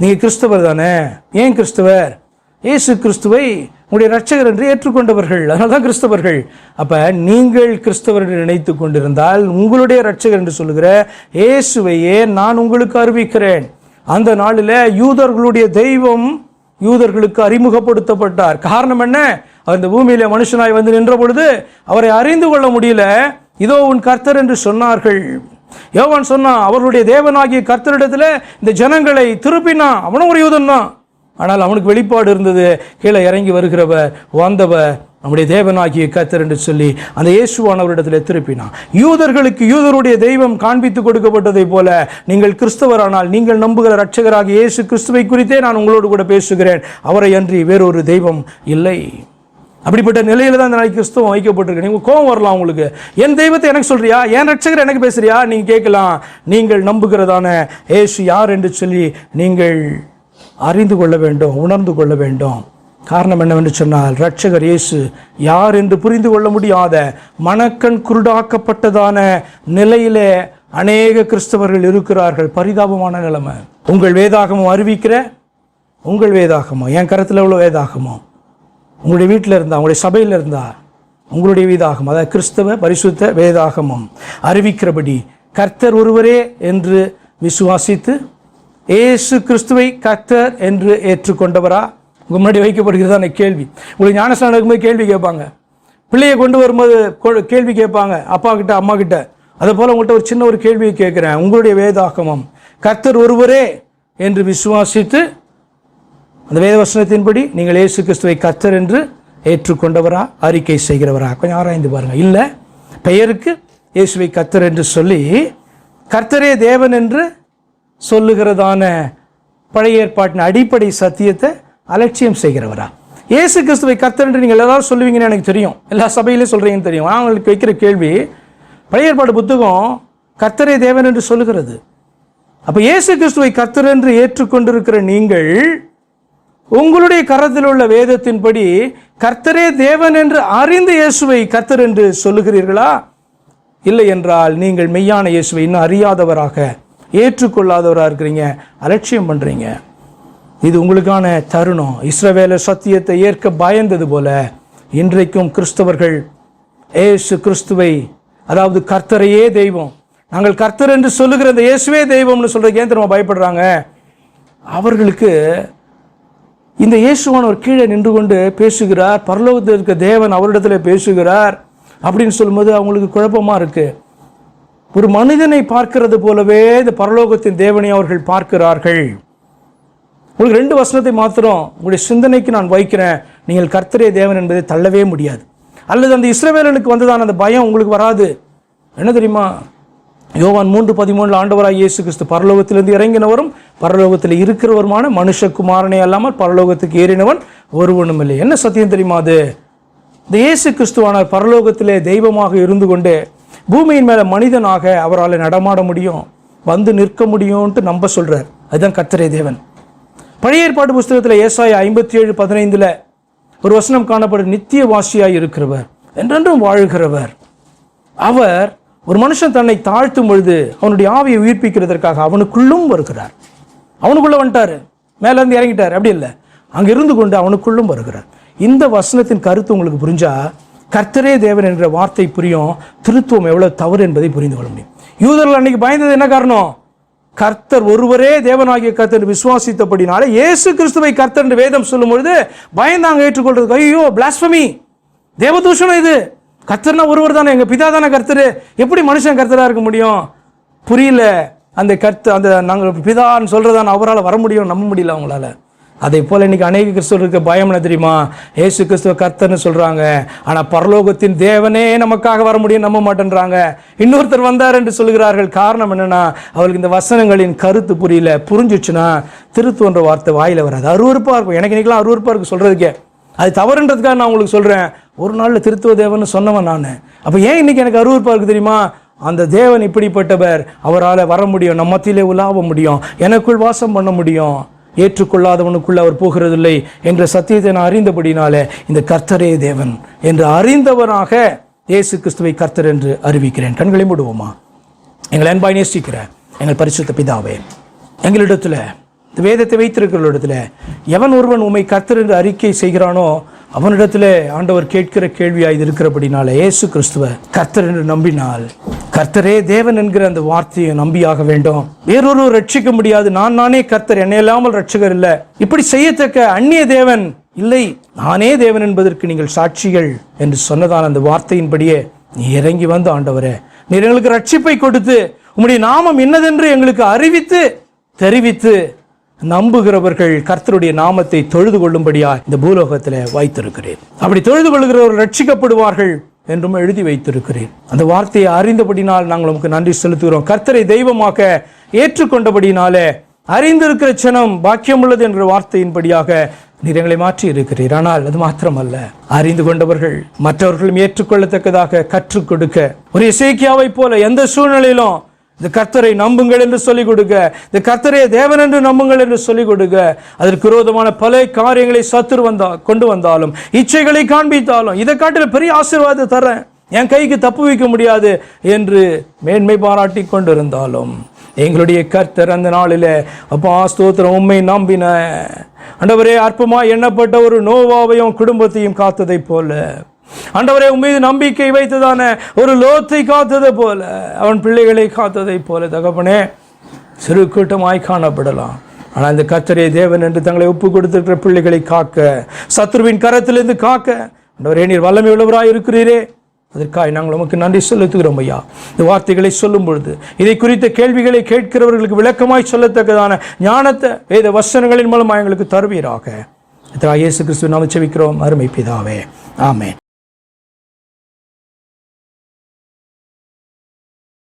நீங்கள் கிறிஸ்தவர் தானே? ஏன் கிறிஸ்தவர்? இயேசு கிறிஸ்துவை உங்களுடைய ரட்சகர் என்று ஏற்றுக்கொண்டவர்கள். அதனால தான் கிறிஸ்தவர்கள். அப்போ நீங்கள் கிறிஸ்தவர் என்று நினைத்து கொண்டிருந்தால் உங்களுடைய ரட்சகர் என்று சொல்லுகிற இயேசுவையே நான் உங்களுக்கு அறிவிக்கிறேன். அந்த நாளில் யூதர்களுடைய தெய்வம் யூதர்களுக்கு அறிமுகப்படுத்தப்பட்டார். காரணம் என்ன? அவர் இந்த பூமியில மனுஷனாய் வந்து நின்ற பொழுது அவரை அறிந்து கொள்ள முடியல. இதோ உன் கர்த்தர் என்று சொன்னார்கள். யோவான் சொன்னான் அவர்களுடைய தேவனாகிய கர்த்தரிடத்தில் இந்த ஜனங்களை திருப்பினான் அவனும் ஒரு யூதன் தான். ஆனால் அவனுக்கு வெளிப்பாடு இருந்தது கீழே இறங்கி வருகிறவர் வந்தவர் நம்முடைய தேவனாகிய கத்தர் என்று சொல்லி அந்த இயேசுவானவரிடத்தில் திருப்பினான் யூதர்களுக்கு யூதருடைய தெய்வம் காண்பித்து கொடுக்கப்பட்டதை போல நீங்கள் கிறிஸ்தவரானால் நீங்கள் நம்புகிற ரட்சகராக இயேசு கிறிஸ்துவை குறித்தே நான் உங்களோடு கூட பேசுகிறேன். அவரை அன்றி வேறொரு தெய்வம் இல்லை. அப்படிப்பட்ட நிலையில தான் இந்த நாளைக்கு கிறிஸ்தவம் வைக்கப்பட்டிருக்கு. நீங்கள் கோபம் வரலாம் உங்களுக்கு. என் தெய்வத்தை எனக்கு சொல்றியா? என் ரட்சகர் எனக்கு பேசுறியா? நீங்கள் கேட்கலாம். நீங்கள் நம்புகிறதான ஏசு யார் என்று சொல்லி நீங்கள் அறிந்து கொள்ள வேண்டும் உணர்ந்து கொள்ள வேண்டும். காரணம் என்னவென்று சொன்னால் ரட்சகர் இயேசு யார் என்று புரிந்து கொள்ள முடியாத மணக்கண் குருடாக்கப்பட்டதான நிலையிலே அநேக கிறிஸ்தவர்கள் இருக்கிறார்கள். பரிதாபமான நிலைமை. உங்கள் வேதாகமம் அறிவிக்கிற? உங்கள் வேதாகமம். என் கருத்தில் எவ்வளோ வேதாகமம்? உங்களுடைய வீட்டில் இருந்தா உங்களுடைய சபையில் இருந்தா உங்களுடைய வேதாகம். அதாவது கிறிஸ்தவ பரிசுத்த வேதாகமம் அறிவிக்கிறபடி கர்த்தர் ஒருவரே என்று விசுவாசித்து ஏசு கிறிஸ்துவை கர்த்தர் என்று ஏற்றுக்கொண்டவரா? உங்கள் முன்னாடி வைக்கப்படுகிறதான கேள்வி. உங்களுக்கு ஞானஸ்தானம் இருக்கும்போது கேள்வி கேட்பாங்க. பிள்ளையை கொண்டு வரும்போது கேள்வி கேட்பாங்க. அப்பா கிட்ட அம்மா கிட்ட. அதே போல் உங்கள்கிட்ட ஒரு சின்ன ஒரு கேள்வியை கேட்குறேன். உங்களுடைய வேதாகமம் கர்த்தர் ஒருவரே என்று விசுவாசித்து அந்த வேத வசனத்தின்படி நீங்கள் இயேசு கிறிஸ்துவை கர்த்தர் என்று ஏற்றுக்கொண்டவரா அறிக்கை செய்கிறவரா? கொஞ்சம் ஆராய்ந்து பாருங்கள் இல்லை பெயருக்கு இயேசுவை கர்த்தர் என்று சொல்லி கர்த்தரே தேவன் என்று சொல்லுகிறதான பழைய ஏற்பாட்டின் அடிப்படை சத்தியத்தை அலட்சியம் செய்கிறவரா? இயேசு கிறிஸ்துவை கர்த்தர் என்று நீங்கள் எல்லாரும் சொல்லுவீங்கன்னு எனக்கு தெரியும். எல்லா சபையிலையும் சொல்கிறீங்கன்னு தெரியும். அவங்களுக்கு வைக்கிற கேள்வி பழைய ஏற்பாடு புத்தகம் கர்த்தரே தேவன் என்று சொல்லுகிறது. அப்போ இயேசு கிறிஸ்துவை கர்த்தர் என்று ஏற்றுக்கொண்டிருக்கிற நீங்கள் உங்களுடைய கரத்தில் உள்ள வேதத்தின்படி கர்த்தரே தேவன் என்று அறிந்து இயேசுவை கர்த்தர் என்று சொல்லுகிறீர்களா? இல்லை என்றால் நீங்கள் மெய்யான இயேசுவை இன்னும் அறியாதவராக ஏற்றுக்கொள்ளாதவராக இருக்கிறீங்க அலட்சியம் பண்ணுறீங்க இது உங்களுக்கான தருணம். இஸ்ரவேல சத்தியத்தை ஏற்க பயந்தது போல இன்றைக்கும் கிறிஸ்தவர்கள் ஏசு கிறிஸ்துவை அதாவது கர்த்தரையே தெய்வம். நாங்கள் கர்த்தர் என்று சொல்லுகிற இந்த இயேசுவே தெய்வம்னு சொல்கிறதுக்கு ஏன் திரும்ப பயப்படுறாங்க? அவர்களுக்கு இந்த இயேசுவானவர் கீழே நின்று கொண்டு பேசுகிறார் பரலோகத்தில் இருக்க தேவன் அவரிடத்தில் பேசுகிறார் அப்படின்னு சொல்லும்போது அவங்களுக்கு குழப்பமாக இருக்குது ஒரு மனிதனை பார்க்கிறது போலவே இந்த பரலோகத்தின் தேவனை அவர்கள் பார்க்கிறார்கள். உங்களுக்கு ரெண்டு வசனத்தை மாத்திரம் உங்களுடைய சிந்தனைக்கு நான் வைக்கிறேன். நீங்கள் கர்த்தரே தேவன் என்பதை தள்ளவே முடியாது. அல்லது அந்த இஸ்ரவேலனுக்கு வந்ததான அந்த பயம் உங்களுக்கு வராது. என்ன தெரியுமா? யோவான் மூன்று பதிமூணு ஆண்டவராக இயேசு கிறிஸ்து பரலோகத்திலிருந்து இறங்கினவரும் பரலோகத்தில் இருக்கிறவருமான மனுஷகுமாரனே அல்லாமல் பரலோகத்துக்கு ஏறினவன் ஒருவனும் இல்லை என்ன சத்தியம் தெரியுமா அது? இந்த இயேசு கிறிஸ்துவான பரலோகத்திலே தெய்வமாக இருந்து கொண்டு பூமியின் மேலே மனிதனாக அவரால் நடமாட முடியும் வந்து நிற்க முடியும்ன்ட்டு நம்ப சொல்கிறார் அதுதான் கத்திரை தேவன். பழைய ஏற்பாடு புஸ்தகத்தில் ஏசாய ஐம்பத்தி ஏழு பதினைந்தில் ஒரு வசனம் காணப்படும் நித்திய வாசியாய் இருக்கிறவர் என்றென்றும் வாழ்கிறவர். அவர் ஒரு மனுஷன் தன்னை தாழ்த்தும் பொழுது அவனுடைய ஆவியை உயிர்ப்பிக்கிறதற்காக அவனுக்குள்ளும் வருகிறார். அவனுக்குள்ளே வந்துட்டாரு. மேலேருந்து இறங்கிட்டார். அப்படி இல்லை. அங்கே இருந்து கொண்டு அவனுக்குள்ளும் வருகிறார். இந்த வசனத்தின் கருத்து உங்களுக்கு புரிஞ்சா கர்த்தரே தேவன் என்ற வார்த்தை புரியும். திருத்துவம் எவ்வளோ தவறு என்பதை புரிந்து கொள்ள முடியும். யூதர்கள் அன்னைக்கு பயந்தது என்ன காரணம்? கர்த்தர் ஒருவரே தேவனாகிய கர்த்தர் விசுவாசித்தபடினால இயேசு கிறிஸ்துவை கர்த்தர் என்று வேதம் சொல்லும்பொழுது பயந்தாங்க ஏற்றுக்கொள்றது ஐயோ பிளாஸ்பமி தேவதூஷணம் இது. கர்த்தர்னா ஒருவர் தானே. எங்கள் பிதா தானே கர்த்தர். எப்படி மனுஷன் கர்த்தராக இருக்க முடியும்? புரியல. அந்த கர்த்து அந்த நாங்கள் பிதான்னு சொல்கிறதான் அவரால் வர முடியும் நம்ப முடியல அவங்களால. அதே போல் இன்றைக்கி அநேக கிறிஸ்தவருக்கு பயம் என்ன தெரியுமா? ஏசு கிறிஸ்துவ கர்த்தர்னு சொல்கிறாங்க ஆனால் பரலோகத்தின் தேவனே நமக்காக வர முடியும் நம்ப மாட்டேன்றாங்க. இன்னொருத்தர் வந்தார் என்று சொல்கிறார்கள் காரணம் என்னென்னா அவளுக்கு இந்த வசனங்களின் கருத்து புரியல. புரிஞ்சுச்சுன்னா திருத்துவன்ற வார்த்தை வாயில் வராது. அருவறுப்பாக இருக்கும். எனக்கு இன்றைக்கெலாம் அருவறுப்பாக இருக்குது சொல்கிறதுக்கே அது தவறுன்றதுக்காக நான் உங்களுக்கு சொல்கிறேன் ஒரு நாளில் திருத்துவ தேவன் சொன்னவன் நான். அப்போ ஏன் இன்றைக்கி எனக்கு அருவறுப்பாக இருக்குது தெரியுமா? அந்த தேவன் இப்படிப்பட்டவர். அவரால் வர முடியும். நம்ம மத்தியிலே உலாவ முடியும். எனக்குள் வாசம் பண்ண முடியும். ஏற்றுக்கொள்ளாதவனுக்குள்ள அவர் போகிறதில்லை என்ற சத்தியத்தை நான் அறிந்தபடினாலே இந்த கர்த்தரே தேவன் என்று அறிந்தவனாக இயேசு கிறிஸ்துவை கர்த்தர் என்று அறிவிக்கிறேன். கண்களை மூடுவோமா? எங்களை அன்பாய் நேசிக்கிற எங்கள் பரிசுத்த பிதாவே எங்களிடத்தில் இந்த வேதத்தை வைத்திருக்கிற இடத்துல எவன் ஒருவன் உண்மை கர்த்தர் என்று அறிக்கை செய்கிறானோ அவனிடத்திலே ஆண்டவர் கேட்கிற கேள்வியாக இது இருக்கிறபடினால இயேசு கிறிஸ்துவ கர்த்தர் என்று நம்பினால் கர்த்தரே தேவன் என்கிற அந்த வார்த்தையை நம்பியாக வேண்டும். வேறொரு ரட்சிக்க முடியாது. நான் நானே கர்த்தர் என்னை இல்லாமல் ரட்சகர் இல்லை. இப்படி செய்யத்தக்க அந்நிய தேவன் இல்லை. நானே தேவன் என்பதற்கு நீங்கள் சாட்சிகள் என்று சொன்னதான அந்த வார்த்தையின்படியே நீ இறங்கி வந்து ஆண்டவரே நீர் எங்களுக்கு ரட்சிப்பை கொடுத்து உம்முடைய நாமம் என்னதென்று எங்களுக்கு அறிவித்து தெரிவித்து நம்புகிறவர்கள் கர்த்தருடைய நாமத்தை தொழுது கொள்ளும்படியா இந்த பூலோகத்தில் வைத்திருக்கிறேன். அப்படி தொழுது கொள்கிறவர்கள் ரட்சிக்கப்படுவார்கள் என்றும் எழுதி வைத்திருக்கிறேன். அந்த வார்த்தையை அறிந்தபடினால் நாங்கள் உமக்கு நன்றி செலுத்துகிறோம். கர்த்தரை தெய்வமாக்க ஏற்றுக்கொண்டபடினாலே அறிந்திருக்கிற சனம் பாக்கியம் உள்ளது என்ற வார்த்தையின்படியாக நீர் எங்களை மாற்றி இருக்கிறீர் ஆனால் அது மாத்திரமல்ல. அறிந்து கொண்டவர்கள் மற்றவர்களும் ஏற்றுக்கொள்ளத்தக்கதாக கற்றுக் கொடுக்க. ஒரு இசைக்கியாவை போல எந்த சூழ்நிலையிலும் இந்த கர்த்தரை நம்புங்கள் என்று சொல்லிக் கொடுக்க இந்த கர்த்தரை தேவன் என்று நம்புங்கள் என்று சொல்லிக் கொடுக்க அதற்கு விரோதமான பல காரியங்களை சத்துரு வந்தா கொண்டு வந்தாலும் இச்சைகளை காண்பித்தாலும் இதை காட்டில பெரிய ஆசீர்வாதம் தரேன் என் கைக்கு தப்பு வைக்க முடியாது என்று மேன்மை பாராட்டி கொண்டிருந்தாலும் எங்களுடைய கர்த்தர் அந்த நாளில் அப்பா ஸ்தோத்திரம் உண்மை நம்பின. அண்டவரே அற்பமாக எண்ணப்பட்ட ஒரு நோவாவையும் குடும்பத்தையும் காத்ததைப் போல. ஆண்டவரே உம்மீது நம்பிக்கை வைத்ததான ஒரு லோத்தை காத்தது போல அவன் பிள்ளைகளை காத்ததை போல தகப்பனே சிறு கூட்டமாய் காணப்படலாம். ஆனால் இந்த கத்தரே தேவன் என்று தங்களை ஒப்பு கொடுத்திருக்கிற பிள்ளைகளை காக்க சத்ருவின் கரத்திலிருந்து காக்க ஆண்டவரே நீர் வல்லமை உள்ளவராக இருக்கிறீரே. அதற்காக நாங்கள் உமக்கு நன்றி செலுத்துகிறோம் ஐயா. இந்த வார்த்தைகளை சொல்லும் பொழுது இதை குறித்த கேள்விகளை கேட்கிறவர்களுக்கு விளக்கமாய் சொல்லத்தக்கதான ஞானத்தை வேத வசனங்களின் மூலமாக எங்களுக்கு தருவீராக. இயேசு கிறிஸ்துவ நாம் செவிக்கிறோம் அருமை பிதாவே. ஆமே